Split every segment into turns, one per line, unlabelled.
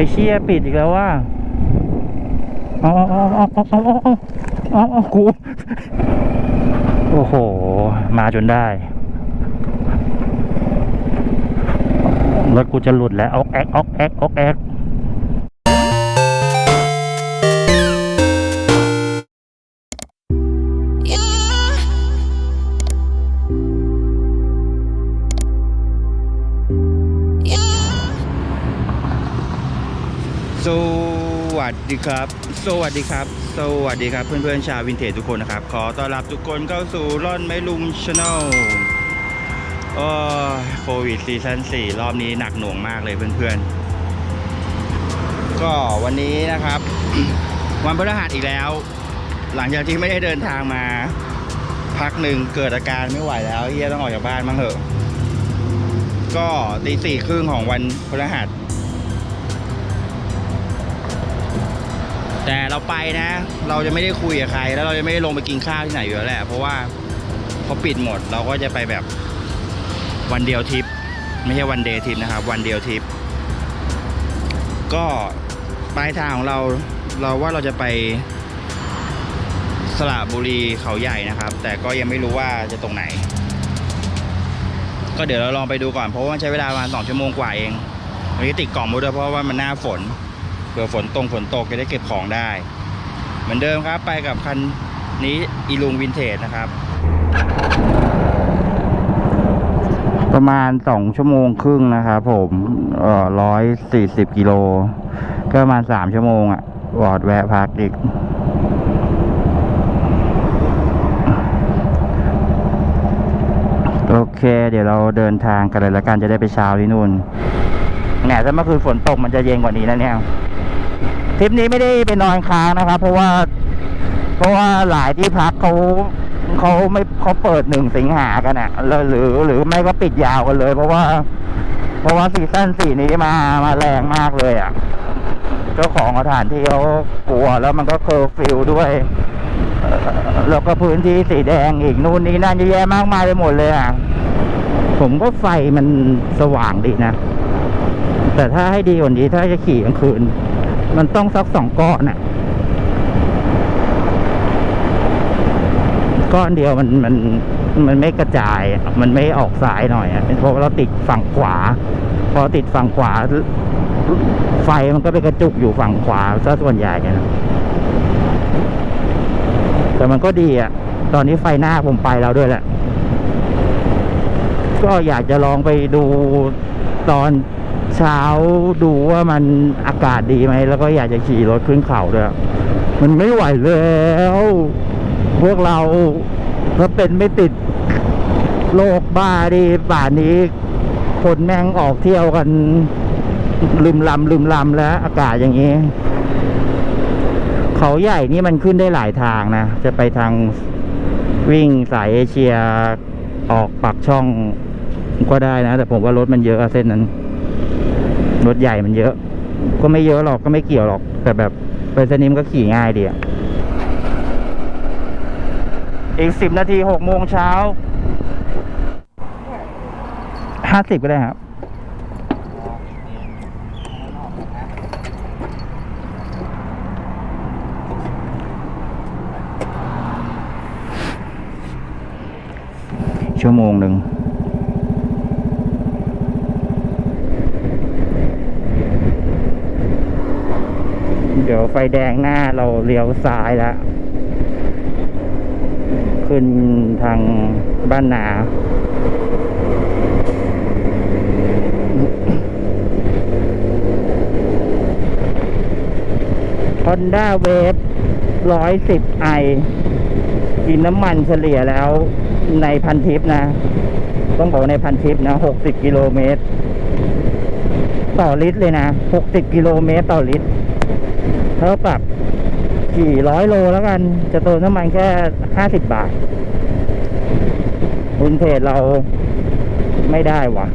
อ้เชี่ยปิดอีกแล้วว่าอาเอาเอาเอาเอาเอาเอาเอาเอากูโอ้โห มาจนได้ รถกูจะหลุดแล้วออกแอกออกแอกออกแอก
วัสดีครับ สวัสดีครับ สวัสดีครับเพื่อนๆชาววินเทจทุกคนนะครับ ขอต้อนรับทุกคนเข้าสู่ร่อนไม่ลุงชาแนลโอ้โควิดซีซั่น4รอบนี้หนักหน่วงมากเลยเพื่อนๆ ก็วันนี้นะครับ วันพฤหัสอีกแล้ว หลังจากที่ไม่ได้เดินทางมา พักหนึ่งเกิดอาการไม่ไหวแล้วเฮียต้องออกจากบ้านบ้างเถอะ ก็ตีสี่ครึ่งของวันพฤหัส แต่เราไปนะ เราจะไม่ได้คุยกับใคร แล้วเราจะไม่ได้ลงไปกินข้าวที่ไหนอยู่แล้วแหละเพราะว่าเขาปิดหมดเราก็จะไปแบบวันเดียวทริป ไม่ใช่วันเดย์ทริปนะครับวันเดียวทริป ก็ปลายทางของเราเราว่าเราจะไปสระบุรีเขาใหญ่นะครับ แต่ก็ยังไม่รู้ว่าจะตรงไหน ก็เดี๋ยวเราลองไปดูก่อนเพราะว่าใช้เวลาประมาณสองชั่วโมงกว่าเองวันนี้ติดกล่องมาด้วยเพราะว่ามันหน้าฝน ผื่อฝนตรงฝนตกจะได้เก็บของได้ เหมือนเดิมครับไปกับคันนี้อีลุงวินเทจนะครับ
ประมาณสองชั่วโมงครึ่งนะครับผมเอ่อร้อยสี่สิบกิโลก็ประมาณสามชั่วโมงอะ่ะวอดแวะพักอีกโอเค เดี๋ยวเราเดินทางกันเลยละกันจะได้ไปเช้าที่นู่นแหมถ้าเมื่อคืนฝนตกมันจะเย็นกว่านี้นะเนี่ย ทริปนี้ไม่ได้ไปนอนค้างนะครับ เพราะว่า เพราะว่าหลายที่พักเขาเขาไม่เขาเปิดหนึ่งสิงหากันอะแล้วหรือหรือไม่ก็ปิดยาวกันเลย เพราะว่า เพราะว่าซีซั่นสี่นี้มามาแรงมากเลยอะเจ้าของสถานที่เขากลัวแล้วมันก็เคอร์ฟิวด้วยแล้วก็พื้นที่สีแดงอีกนู่นนี่นั่นเยอะแยะมากมายไปหมดเลยอะ ผมก็ไฟมันสว่างดีนะ แต่ถ้าให้ดีกว่านี้ถ้าจะขี่กลางคืน มันต้องสักสองก้อนน่ะก้อนเดียวมันมันมันไม่กระจายอะมันไม่ออกสายหน่อยอะเพราะเราติดฝั่งขวา พอติดฝั่งขวา ไฟมันก็ไปกระจุกอยู่ฝั่งขวาซะส่วนใหญ่นะแต่มันก็ดีอะ ตอนนี้ไฟหน้าผมไปแล้วด้วยแหละ ก็อยากจะลองไปดูตอน เช้าดูว่ามันอากาศดีไหม แล้วก็อยากจะขี่รถขึ้นเขาด้วย มันไม่ไหวแล้ว พวกเราถ้าเป็นไม่ติดโรคบ้าดีป่านนี้ คนแม่งออกเที่ยวกัน ลืมลำลืมลำแล้ว อากาศอย่างนี้ เขาใหญ่นี่มันขึ้นได้หลายทางนะ จะไปทางวิ่งสายเอเชียออกปากช่องก็ได้นะ แต่ผมว่ารถมันเยอะเส้นนั้น รถใหญ่มันเยอะ ก็ไม่เยอะหรอกก็ไม่เกี่ยวหรอก แต่แบบไปเส้นนี้มันก็ขี่ง่ายดีอะอีกสิบนาทีหกโมงเช้าห้าสิบก็ได้ครับ ชั่วโมงหนึ่ง ดี๋ยวไฟแดงหน้าเราเลี้ยวซ้ายแล้ว ขึ้นทางบ้านนา Honda Wave 110 i กินน้ำมันเฉลี่ยแล้วในพันทิปนะ ต้องบอกในพันทิปนะ60กิโลเมตร ต่อลิตรเลยนะ60กิโลเมตรต่อลิตร เท่ากับขี่ร้อยโลแล้วกัน จะเติมน้ำมันแค่ห้าสิบบาทวินเทจเราไม่ได้วะ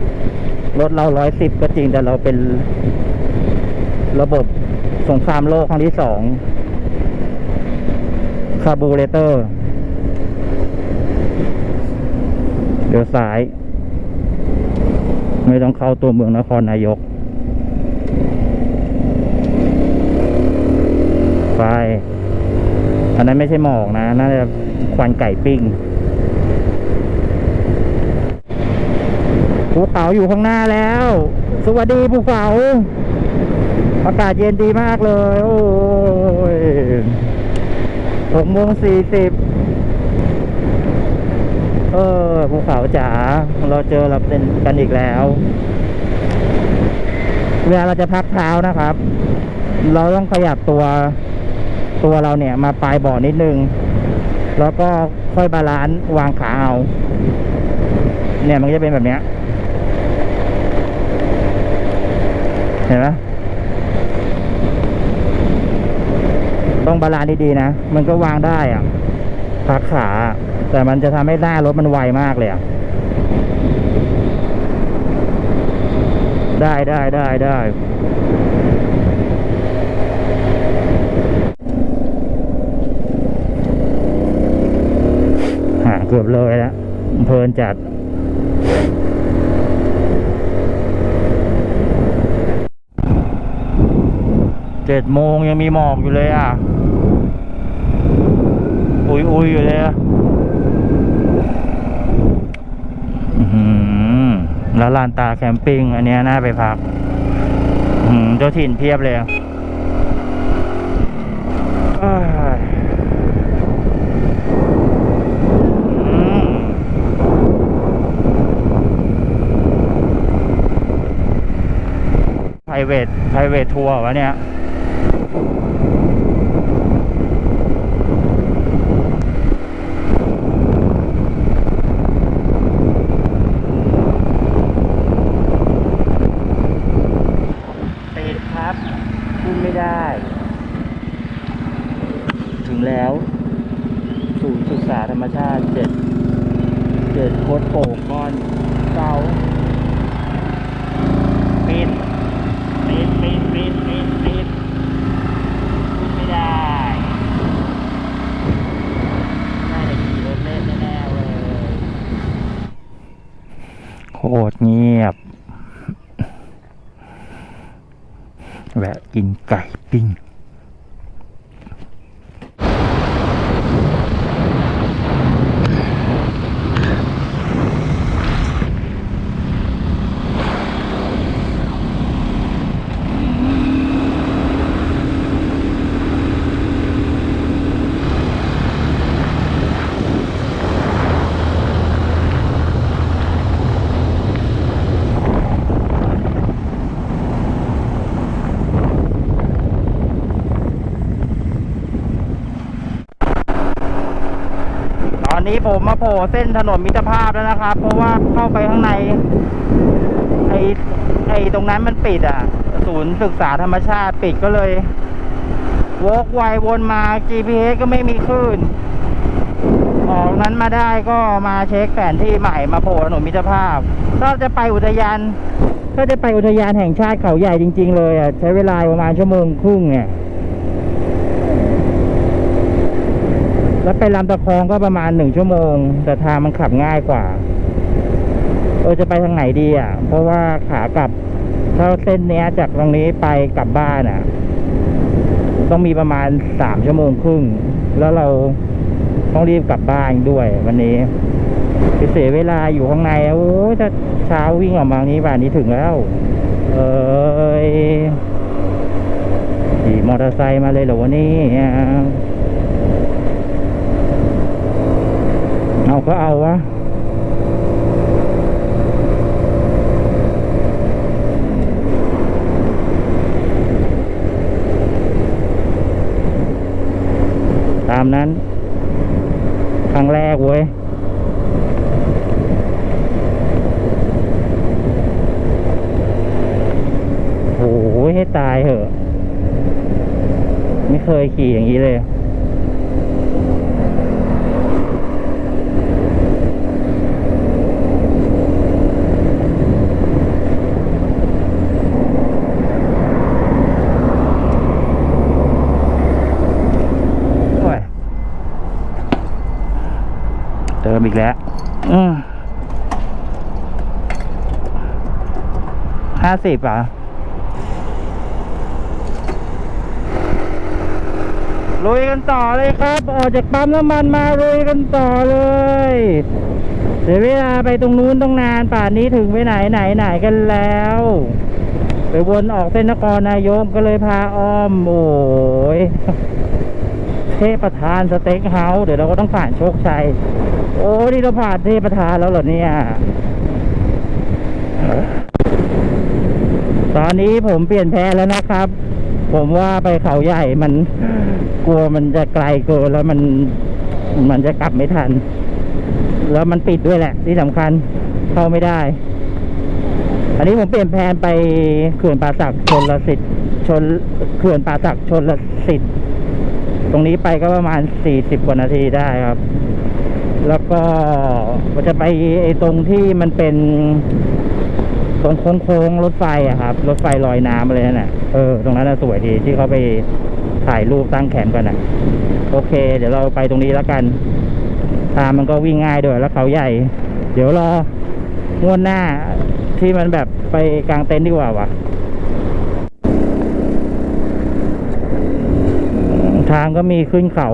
รถเราร้อยสิบก็จริงแต่เราเป็นระบบสงครามโลกครั้งที่สองคาร์บูเรเตอร์เดี๋ยวซ้าย ไม่ต้องเข้าตัวเมืองนครนายก ฟ อันนั้นไม่ใช่หมอกนะ น่าจะควันไก่ปิ้งภูเขาอยู่ข้างหน้าแล้ว สวัสดีภูเขา อากาศเย็นดีมากเลย โอ้ยหกโมงสี่สิบเออภูเขาจ๋าเราเจอเราเป็นกันอีกแล้ว เวลาเราจะพักเท้านะครับ เราต้องขยับตัว ตัวเราเนี่ยมาปลายบ่อนิดนึง แล้วก็ค่อยบาลานซ์วางขาเอา เนี่ยมันจะเป็นแบบเนี้ยเห็นไหมต้องบาลานซ์ดีๆนะ มันก็วางได้อะพักขา แต่มันจะทำให้หน้ารถมันไวมากเลยอะได้ได้ได้ได้ เกือบเลยแล้วเพลินจัด เจ็ดโมงยังมีหมอกอยู่เลยอะ อุยอุยอยู่เลยอะแล้วลานตาแคมปิ้งอันนี้น่าไปพักหือเจ้าถิ่นเพียบเลยอะเอ้ยอืม private private ทัวร์วะเนี่ยติดครับขึ้นไม่ได้ถึงแล้วศูนย์ศึกษาธรรมชาติเจ็ดเจ็ดโคดโป่งก้อนเก้าปิดปิด ปิดปิดปิดปิดไม่ได้น่าจะขี่รถเล่นแน่ๆเลยโคตรเงียบ แวะกินไก่ปิ้ง ผมมาโผล่เส้นถนนมิตรภาพแล้วนะครับ เพราะว่าเข้าไปข้างในไอ้ไอ้ตรงนั้นมันปิดอะ ศูนย์ศึกษาธรรมชาติปิดก็เลยวกไววนมา GPS ก็ไม่มีคลื่น ออกนั้นมาได้ก็มาเช็คแผนที่ใหม่มาโผล่ถนนมิตรภาพ ถ้าจะไปอุทยานก็จะไปอุทยานแห่งชาติเขาใหญ่จริง ๆ เลยอะใช้เวลาประมาณชั่วโมงครึ่งเนี่ย แล้วไปลำตะคองก็ประมาณหนึ่งชั่วโมง แต่ทางมันขับง่ายกว่า เออจะไปทางไหนดีอะ เพราะว่าขากลับถ้าเส้นเนี้ยจากตรงนี้ไปกลับบ้านอะ ต้องมีประมาณสามชั่วโมงครึ่ง แล้วเราต้องรีบกลับบ้านด้วยวันนี้เสียเวลาอยู่ข้างในโอ้ยถ้าเช้าวิ่งออกมานี้ป่านนี้ถึงแล้ว เอยขี่มอเตอร์ไซค์มาเลยเหรอวะนี่ เอาก็เอาวะตามนั้น ครั้งแรกเว้ยโอ้โหให้ตายเหอะ ไม่เคยขี่อย่างนี้เลย โอ้ยเติมอีก แล้วห้าสิบอะลุยกันต่อเลยครับ ออกจากปั๊มน้ำมันมาลุยกันต่อเลยเดี๋ยวเวลาไปตรงนู้นต้องนานป่านนี้ถึงไปไหนไหนไหนกันแล้ว ไปวนออกเส้นนครนายกก็เลยพาอ้อม โอ้ย เทพประธานสเต็กเฮาส์เดี๋ยวเราก็ต้องผ่านโชคชัย โอ้นี่เราผ่านเทพประธานแล้วเหรอเนี่ย ตอนนี้ผมเปลี่ยนแพนแล้วนะครับ ผมว่าไปเขาใหญ่มันกลัวมันจะไกลเกินแล้วมันมันจะกลับไม่ทัน แล้วมันปิดด้วยแหละ ที่สำคัญเข้าไม่ได้ อันนี้ผมเปลี่ยนแพนไปเขื่อนป่าสักชนละสิทธิ์ชนเขื่อนป่าสักชนละสิทธิ์ ตรงนี้ไปก็ประมาณสี่สิบกว่านาทีได้ครับ แล้วก็ก็จะไปไอ้ตรงที่มันเป็นตรงโค้งๆรถไฟอะครับ รถไฟลอยน้ำอะไรนั่นน่ะเออตรงนั้นน่ะสวยดีที่เขาไปถ่ายรูปตั้งแคมป์กันน่ะ โอเค เดี๋ยวเราไปตรงนี้แล้วกัน ทางมันก็วิ่งง่ายด้วยแล้วเขาใหญ่ เดี๋ยวรองวดหน้าที่มันแบบไปกลางเต็นท์ดีกว่าวะางก็มีขึ้นเขา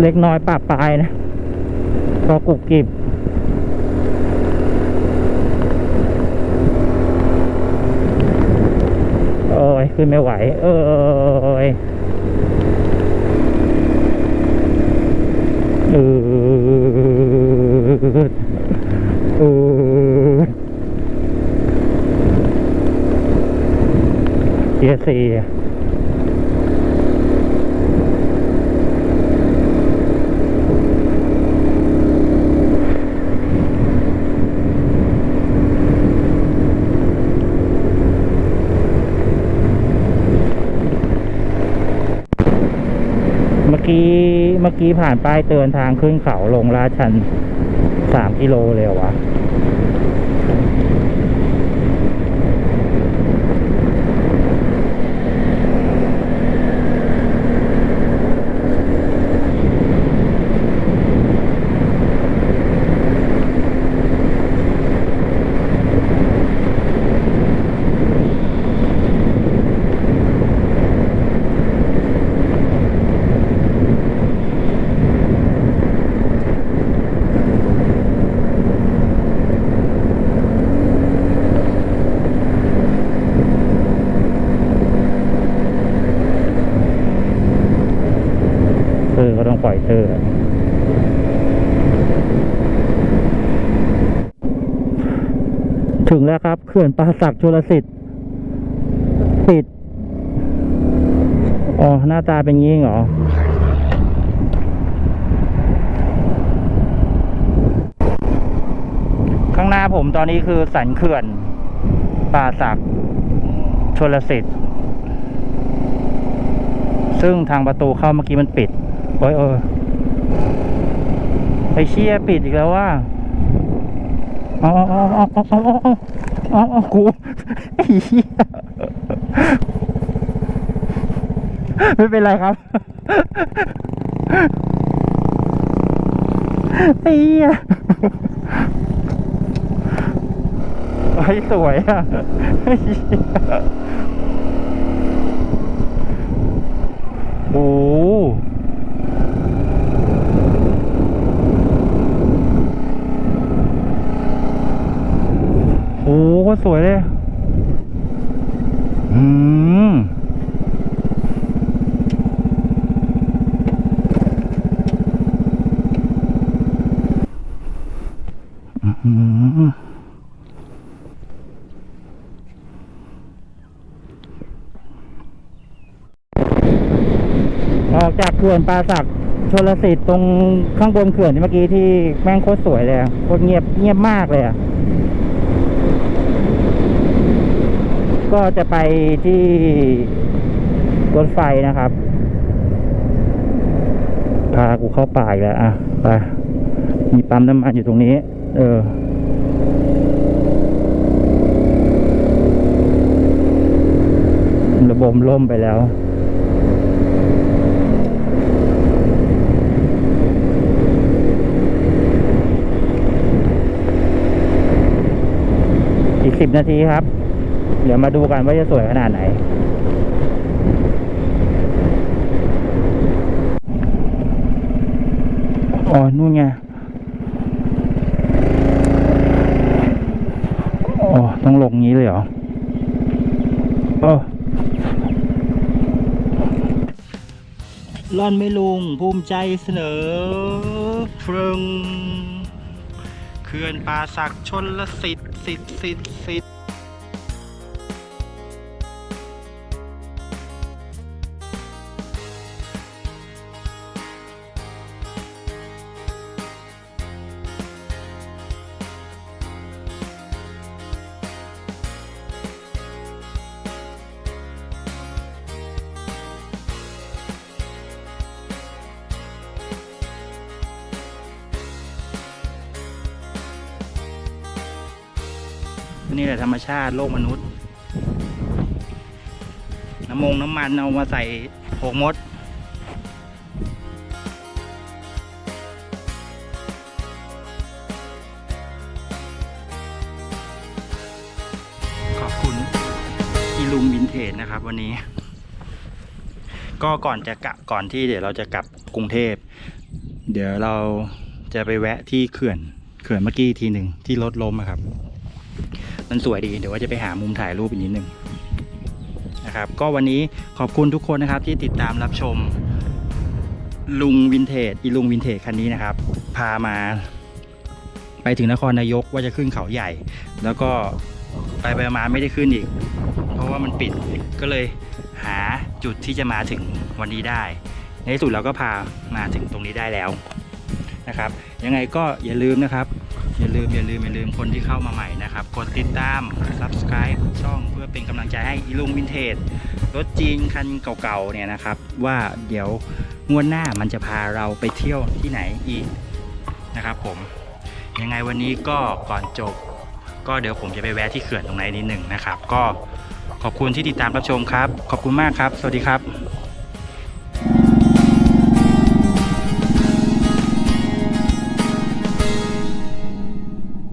เล็กน้อยปะปลายนะ ก็กุบกิบโอ้ย ขึ้นไม่ไหว เอ้ยเออเออเกียร์สี่ กี้เมื่อกี้ผ่านป้ายเตือนทางขึ้นเขาลงลาชันสามกิโลเลยเหรอวะออก็ต้องปล่อยเตอร์อะถึงแล้วครับเขื่อนป่าศักดิ์ชลสิทธิ์ปิด อ๋อ หน้าตาเป็นงี้เหรอ ข้างหน้าผมตอนนี้คือสันเขื่อน ป่าศักดิ์ชลสิทธิ์ ซึ่งทางประตูเข้าเมื่อกี้มันปิด โอ้ยเออไอเชี่ยปิดอีกแล้วว่าอ๋ออ๋ออ๋ออ๋อ อ๋ออ๋ออ๋อกูไอ้เหี้ยไม่เป็นไรครับไอ้เหี้ยไอ้สวยอะโอ้โหโอ้โหโคตรสวยเลย อืม ออกจากเขื่อนปราสักชลสิทธิ์ตรงข้างบนเขื่อนที่เมื่อกี้ที่แม่งโคตรสวยเลยโคตรเงียบเงียบมากเลยอะก็จะไปที่รถไฟนะครับ พากูเข้าป่าอีกแล้วอะไปมีปั๊มน้ำมันอยู่ตรงนี้ เออ ระบบล่มไปแล้วอีกสิบนาทีครับ เดี๋ยวมาดูกันว่าจะสวยขนาดไหน อ๋อ นู่นไง ต้องลงงี้เลยเหรอเออล่อนไม่ลุงภูมิใจเสนอพรึงเขื่อนป่าศักชนละสิทธิ์สิทธิ์สิทธิ์สิทธิ์ นี่แหละธรรมชาติโลกมนุษย์ น้ำมงน้ำมันเอามาใส่โผงมดขอบคุณอีลุงวินเทจนะครับวันนี้ ก็ก่อนจะกลับก่อนที่เดี๋ยวเราจะกลับกรุงเทพ เดี๋ยวเราจะไปแวะที่เขื่อนเขื่อนเมื่อกี้ทีหนึ่งที่รถล้มครับ มันสวยดีเดี๋ยวว่าจะไปหามุมถ่ายรูปอีกนิดนึงนะครับ ก็วันนี้ขอบคุณทุกคนนะครับที่ติดตามรับชม ลุงวินเทจอีลุงวินเทจคันนี้นะครับ พามา ไปถึงนครนายกว่าจะขึ้นเขาใหญ่ แล้วก็ไปไปมาไม่ได้ขึ้นอีก เพราะว่ามันปิดก็เลยหาจุดที่จะมาถึงวันนี้ได้ ในที่สุดเราก็พามาถึงตรงนี้ได้แล้วนะครับ ยังไงก็อย่าลืมนะครับ อย่าลืมอย่าลืมอย่าลืมคนที่เข้ามาใหม่นะครับ กดติดตาม subscribe ช่องเพื่อเป็นกำลังใจให้อีลุงวินเทจรถจีนคันเก่าๆเนี่ยนะครับ ว่าเดี๋ยวงวดหน้ามันจะพาเราไปเที่ยวที่ไหนอีกนะครับผมยังไงวันนี้ก็ก่อนจบ ก็เดี๋ยวผมจะไปแวะที่เขื่อนตรงไหนนิดหนึ่งนะครับ ก็ขอบคุณที่ติดตามรับชมครับ ขอบคุณมากครับ สวัสดีครับ